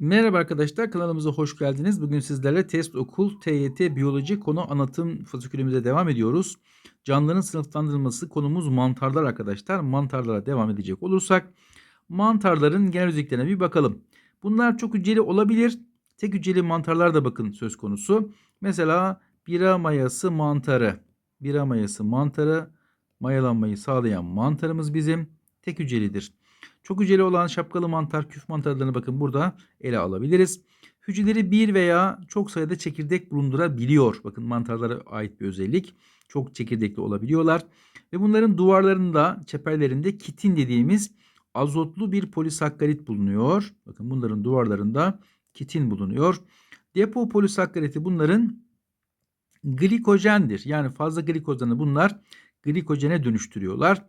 Merhaba arkadaşlar, kanalımıza hoş geldiniz. Bugün sizlerle test okul TYT biyoloji konu anlatım fasikülümüze devam ediyoruz. Canlıların sınıflandırılması konumuz mantarlar arkadaşlar. Mantarlara devam edecek olursak mantarların genel özelliklerine bir bakalım. Bunlar çok hücreli olabilir. Tek hücreli mantarlar da bakın söz konusu. Mesela bira mayası mantarı. Bira mayası mantarı mayalanmayı sağlayan mantarımız bizim tek hücrelidir. Çok hücreli olan şapkalı mantar, küf mantarlarını bakın burada ele alabiliriz. Hücreleri bir veya çok sayıda çekirdek bulundurabiliyor. Bakın mantarlara ait bir özellik. Çok çekirdekli olabiliyorlar. Ve bunların duvarlarında, çeperlerinde kitin dediğimiz azotlu bir polisakkarit bulunuyor. Bakın bunların duvarlarında kitin bulunuyor. Depo polisakkariti bunların glikojendir. Yani fazla glikozanı bunlar glikojene dönüştürüyorlar.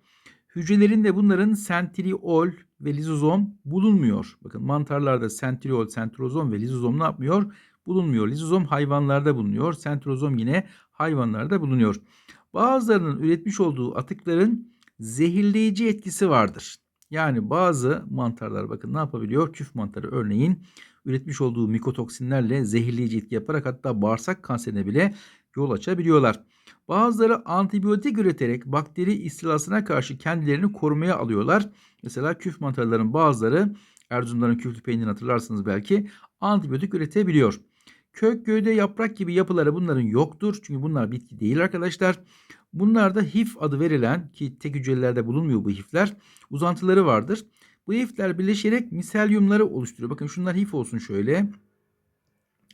Hücrelerinde bunların sentriol ve lizozom bulunmuyor. Bakın mantarlarda sentriol, sentrozom ve lizozom ne yapmıyor? Bulunmuyor. Lizozom hayvanlarda bulunuyor. Sentrozom yine hayvanlarda bulunuyor. Bazılarının üretmiş olduğu atıkların zehirleyici etkisi vardır. Yani bazı mantarlar bakın ne yapabiliyor? Küf mantarı örneğin üretmiş olduğu mikotoksinlerle zehirleyici etki yaparak hatta bağırsak kanserine bile yol açabiliyorlar. Bazıları antibiyotik üreterek bakteri istilasına karşı kendilerini korumaya alıyorlar. Mesela küf mantarların bazıları Erzurumların küflü peynirini hatırlarsınız belki antibiyotik üretebiliyor. Kök, gövde, yaprak gibi yapıları bunların yoktur. Çünkü bunlar bitki değil arkadaşlar. Bunlarda hif adı verilen ki tek hücrelerde bulunmuyor bu hifler uzantıları vardır. Bu hifler birleşerek miselyumları oluşturuyor. Bakın şunlar hif olsun şöyle.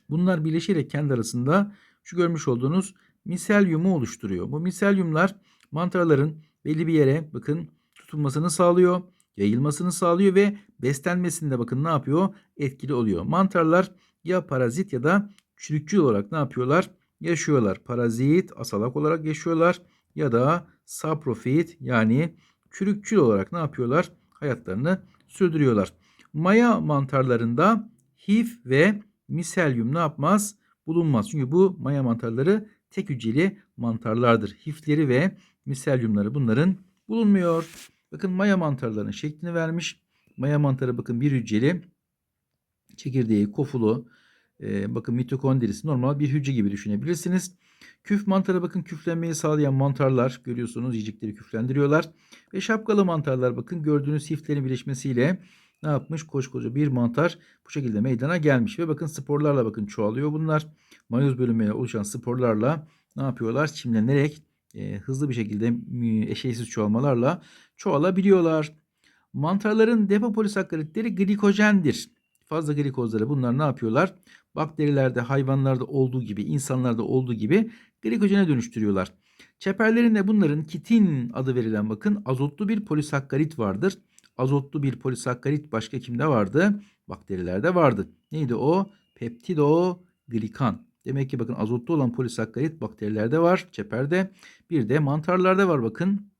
Bunlar birleşerek kendi arasında şu görmüş olduğunuz miselyumu oluşturuyor. Bu miselyumlar mantarların belli bir yere bakın tutulmasını sağlıyor, yayılmasını sağlıyor ve beslenmesinde bakın ne yapıyor? Etkili oluyor. Mantarlar ya parazit ya da çürükçül olarak ne yapıyorlar? Yaşıyorlar. Parazit, asalak olarak yaşıyorlar ya da saprofit yani çürükçül olarak ne yapıyorlar? Hayatlarını sürdürüyorlar. Maya mantarlarında hif ve miselyum ne yapmaz? Bulunmaz. Çünkü bu maya mantarları tek hücreli mantarlardır. Hifleri ve miselyumları bunların bulunmuyor. Bakın maya mantarlarının şeklini vermiş. Maya mantarı bakın bir hücreli. Çekirdeği, kofulu, e, bakın mitokondrisi normal bir hücre gibi düşünebilirsiniz. Küf mantarı bakın küflenmeyi sağlayan mantarlar görüyorsunuz yiyecekleri küflendiriyorlar. Ve şapkalı mantarlar bakın gördüğünüz hiflerin birleşmesiyle ne yapmış? Koskoca bir mantar bu şekilde meydana gelmiş. Ve bakın sporlarla bakın çoğalıyor bunlar. Mayoz bölünmeyle oluşan sporlarla ne yapıyorlar? Çimlenerek e, hızlı bir şekilde eşeğsiz çoğalmalarla çoğalabiliyorlar. Mantarların depo polisakkaritleri glikojendir. Fazla glikozları bunlar ne yapıyorlar? Bakterilerde, hayvanlarda olduğu gibi, insanlarda olduğu gibi glikojene dönüştürüyorlar. Çeperlerinde bunların kitin adı verilen bakın azotlu bir polisakkarit vardır. Azotlu bir polisakkarit başka kimde vardı? Bakterilerde vardı. Neydi o? Peptidoglikan. Demek ki bakın azotlu olan polisakkarit bakterilerde var, çeperde. Bir de mantarlarda var bakın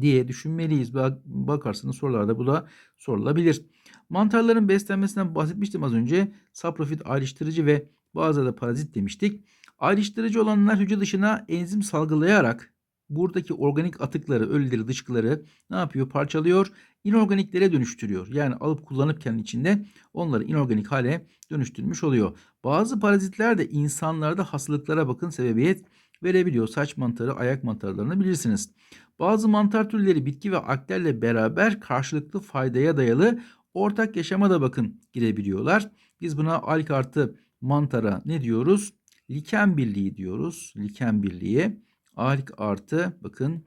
diye düşünmeliyiz. Bakarsınız sorularda bu da sorulabilir. Mantarların beslenmesinden bahsetmiştim az önce. Saprofit ayrıştırıcı ve bazıları da parazit demiştik. Ayrıştırıcı olanlar hücre dışına enzim salgılayarak buradaki organik atıkları, ölüleri, dışkıları ne yapıyor? Parçalıyor, inorganiklere dönüştürüyor. Yani alıp kullanıp kendi içinde onları inorganik hale dönüştürmüş oluyor. Bazı parazitler de insanlarda hastalıklara bakın sebebiyet verebiliyor. Saç mantarı, ayak mantarlarını bilirsiniz. Bazı mantar türleri bitki ve alglerle beraber karşılıklı faydaya dayalı ortak yaşama da bakın girebiliyorlar. Biz buna alg artı mantara ne diyoruz? Liken birliği diyoruz. Liken birliği. Alg artı bakın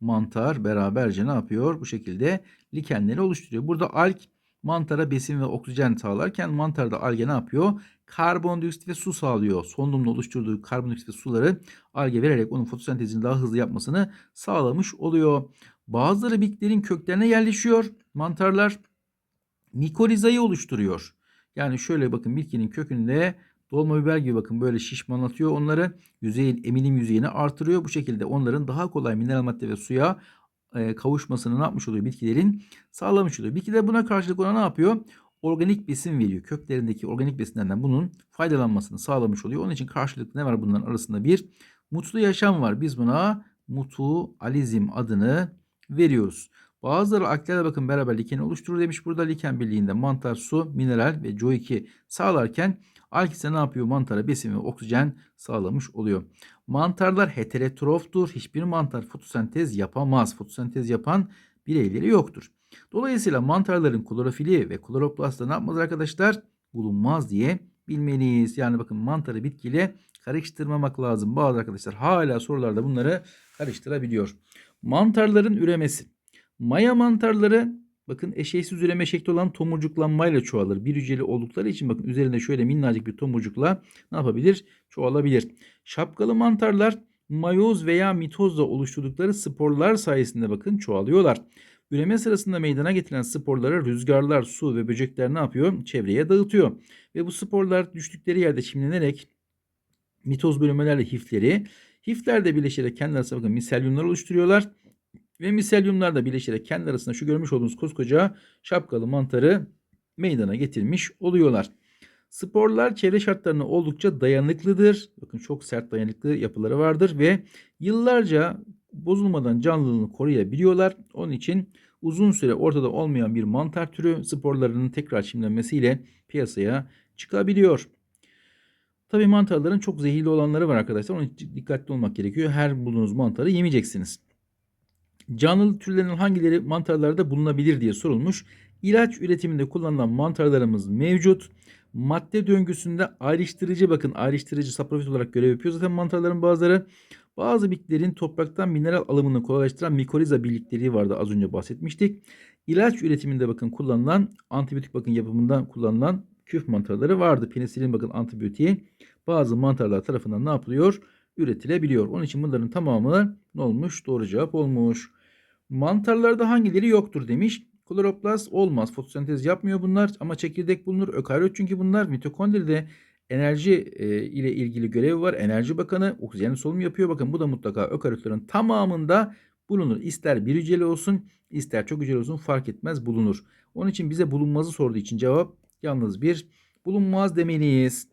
mantar beraberce ne yapıyor? Bu şekilde likenleri oluşturuyor. Burada alg mantara besin ve oksijen sağlarken mantar da alge ne yapıyor? Karbondioksit ve su sağlıyor. Solunumla oluşturduğu karbondioksit ve suları alge vererek onun fotosentezini daha hızlı yapmasını sağlamış oluyor. Bazıları bitkilerin köklerine yerleşiyor. Mantarlar mikorizayı oluşturuyor. Yani şöyle bakın bitkinin kökünde dolma biber gibi bakın böyle şişmanlatıyor onları. Yüzeyin emilim yüzeyini artırıyor. Bu şekilde onların daha kolay mineral madde ve suya e, kavuşmasını ne yapmış oluyor bitkilerin sağlamış oluyor. Bitkiler buna karşılık ona ne yapıyor? Organik besin veriyor. Köklerindeki organik besinlerden bunun faydalanmasını sağlamış oluyor. Onun için karşılıklı ne var bunların arasında bir mutlu yaşam var. Biz buna mutualizm adını veriyoruz. Bazıları alklerle bakın beraber likeni oluşturur demiş. Burada liken birliğinde mantar su, mineral ve CO2 sağlarken alg ise ne yapıyor? Mantara besin ve oksijen sağlamış oluyor. Mantarlar heterotroftur. Hiçbir mantar fotosentez yapamaz. Fotosentez yapan bireyleri yoktur. Dolayısıyla mantarların klorofili ve kloroplastı ne yapmaz arkadaşlar? Bulunmaz diye bilmeliyiz. Yani bakın mantarı bitkiyle karıştırmamak lazım. Bazı arkadaşlar hala sorularda bunları karıştırabiliyor. Mantarların üremesi. Maya mantarları bakın eşeğsiz üreme şekli olan tomurcuklanmayla çoğalır. Bir hücreli oldukları için bakın üzerinde şöyle minnacık bir tomurcukla ne yapabilir? Çoğalabilir. Şapkalı mantarlar mayoz veya mitozla oluşturdukları sporlar sayesinde bakın çoğalıyorlar. Üreme sırasında meydana getirilen sporları rüzgarlar, su ve böcekler ne yapıyor? Çevreye dağıtıyor. Ve bu sporlar düştükleri yerde çimlenerek mitoz bölünmelerle hifleri, hifler birleşerek kendi bakın miselyumlar oluşturuyorlar. Ve miselyumlar da birleşerek kendi arasında şu görmüş olduğunuz koskoca şapkalı mantarı meydana getirmiş oluyorlar. Sporlar çevre şartlarına oldukça dayanıklıdır. Bakın çok sert dayanıklı yapıları vardır ve yıllarca bozulmadan canlılığını koruyabiliyorlar. Onun için uzun süre ortada olmayan bir mantar türü sporlarının tekrar çimlenmesiyle piyasaya çıkabiliyor. Tabii mantarların çok zehirli olanları var arkadaşlar. Onun için dikkatli olmak gerekiyor. Her bulduğunuz mantarı yemeyeceksiniz. Canlı türlerin hangileri mantarlarda bulunabilir diye sorulmuş. İlaç üretiminde kullanılan mantarlarımız mevcut. Madde döngüsünde ayrıştırıcı bakın ayrıştırıcı saprofit olarak görev yapıyor zaten mantarların bazıları. Bazı bitkilerin topraktan mineral alımını kolaylaştıran mikoriza birlikleri vardı az önce bahsetmiştik. İlaç üretiminde bakın kullanılan antibiyotik bakın yapımında kullanılan küf mantarları vardı. Penisilin bakın antibiyotiği bazı mantarlar tarafından ne yapılıyor? Üretilebiliyor. Onun için bunların tamamı ne olmuş? Doğru cevap olmuş. Mantarlarda hangileri yoktur demiş. Kloroplast olmaz. Fotosentez yapmıyor bunlar ama çekirdek bulunur. Ökaryot çünkü bunlar mitokondride enerji e, ile ilgili görevi var. Enerji Bakanı oksijen solunum yapıyor. Bakın bu da mutlaka ökaryotların tamamında bulunur. İster bir hücreli olsun ister çok hücreli olsun fark etmez bulunur. Onun için bize bulunmazı sorduğu için cevap yalnız bir bulunmaz demeliyiz.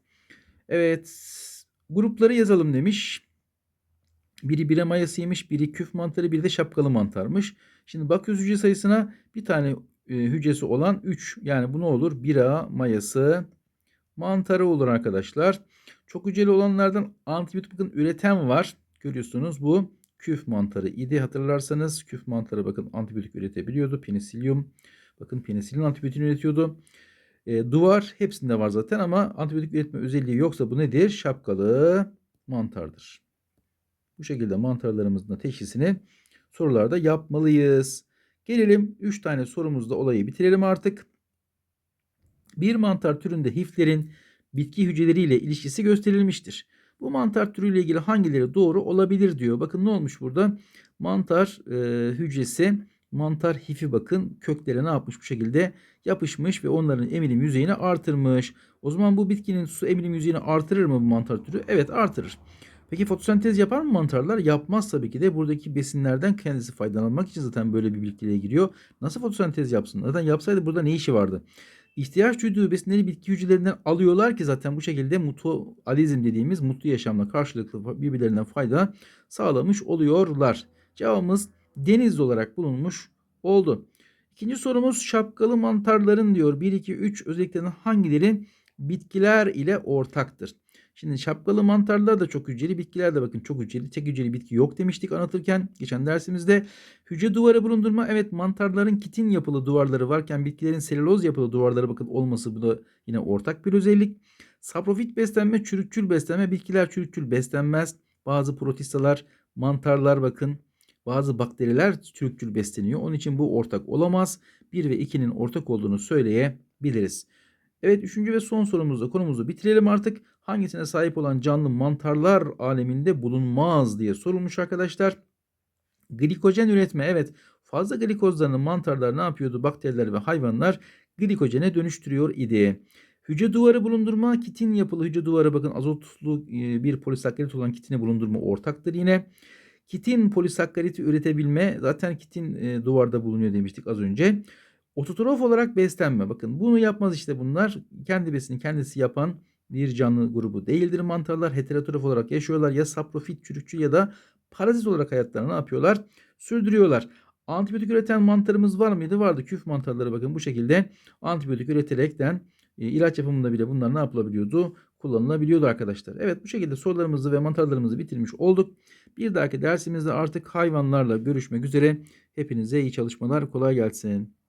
Evet grupları yazalım demiş. Biri bire mayasıymış, biri küf mantarı, biri de şapkalı mantarmış. Şimdi bakıyoruz hücre sayısına bir tane e, hücresi olan 3. Yani bu ne olur? Bira mayası mantarı olur arkadaşlar. Çok hücreli olanlardan antibiyotik bakın üreten var. Görüyorsunuz bu küf mantarı idi. Hatırlarsanız küf mantarı bakın antibiyotik üretebiliyordu. Penisilium bakın penisilin antibiyotik üretiyordu. E, duvar hepsinde var zaten ama antibiyotik üretme özelliği yoksa bu nedir? Şapkalı mantardır. Bu şekilde mantarlarımızın teşhisini sorularda yapmalıyız. Gelelim 3 tane sorumuzda olayı bitirelim artık. Bir mantar türünde hiflerin bitki hücreleriyle ilişkisi gösterilmiştir. Bu mantar türüyle ilgili hangileri doğru olabilir diyor. Bakın ne olmuş burada? Mantar e, hücresi, mantar hifi bakın köklere ne yapmış bu şekilde yapışmış ve onların emilim yüzeyini artırmış. O zaman bu bitkinin su emilim yüzeyini artırır mı bu mantar türü? Evet artırır. Peki fotosentez yapar mı mantarlar? Yapmaz tabii ki de. Buradaki besinlerden kendisi faydalanmak için zaten böyle bir bilgiyle giriyor. Nasıl fotosentez yapsın? Zaten yapsaydı burada ne işi vardı? İhtiyaç duyduğu besinleri bitki hücrelerinden alıyorlar ki zaten bu şekilde mutualizm dediğimiz mutlu yaşamla karşılıklı birbirlerinden fayda sağlamış oluyorlar. Cevabımız denizli olarak bulunmuş oldu. İkinci sorumuz şapkalı mantarların diyor 1, 2, 3 özelliklerinin hangileri bitkiler ile ortaktır? Şimdi şapkalı mantarlar da çok hücreli, bitkiler de bakın çok hücreli. Tek hücreli bitki yok demiştik anlatırken geçen dersimizde. Hücre duvarı bulundurma evet mantarların kitin yapılı duvarları varken bitkilerin selüloz yapılı duvarları bakın olması bu da yine ortak bir özellik. Saprofit beslenme, çürükçül beslenme, bitkiler çürükçül beslenmez. Bazı protistalar, mantarlar bakın bazı bakteriler çürükçül besleniyor. Onun için bu ortak olamaz. 1 ve 2'nin ortak olduğunu söyleyebiliriz. Evet üçüncü ve son sorumuzda konumuzu bitirelim artık. Hangisine sahip olan canlı mantarlar aleminde bulunmaz diye sorulmuş arkadaşlar. Glikojen üretme evet fazla glikozlarını mantarlar ne yapıyordu bakteriler ve hayvanlar glikojene dönüştürüyor idi. Hücre duvarı bulundurma kitin yapılı hücre duvarı bakın azotlu e, bir polisakkarit olan kitini bulundurma ortaktır yine. Kitin polisakkariti üretebilme zaten kitin e, duvarda bulunuyor demiştik az önce. Ototrof olarak beslenme. Bakın bunu yapmaz işte bunlar. Kendi besini kendisi yapan bir canlı grubu değildir mantarlar. Heterotrof olarak yaşıyorlar. Ya saprofit, çürükçü ya da parazit olarak hayatlarını ne yapıyorlar? Sürdürüyorlar. Antibiyotik üreten mantarımız var mıydı? Vardı. Küf mantarları bakın bu şekilde antibiyotik üreterekten e, ilaç yapımında bile bunlar ne yapılabiliyordu? Kullanılabiliyordu arkadaşlar. Evet bu şekilde sorularımızı ve mantarlarımızı bitirmiş olduk. Bir dahaki dersimizde artık hayvanlarla görüşmek üzere. Hepinize iyi çalışmalar. Kolay gelsin.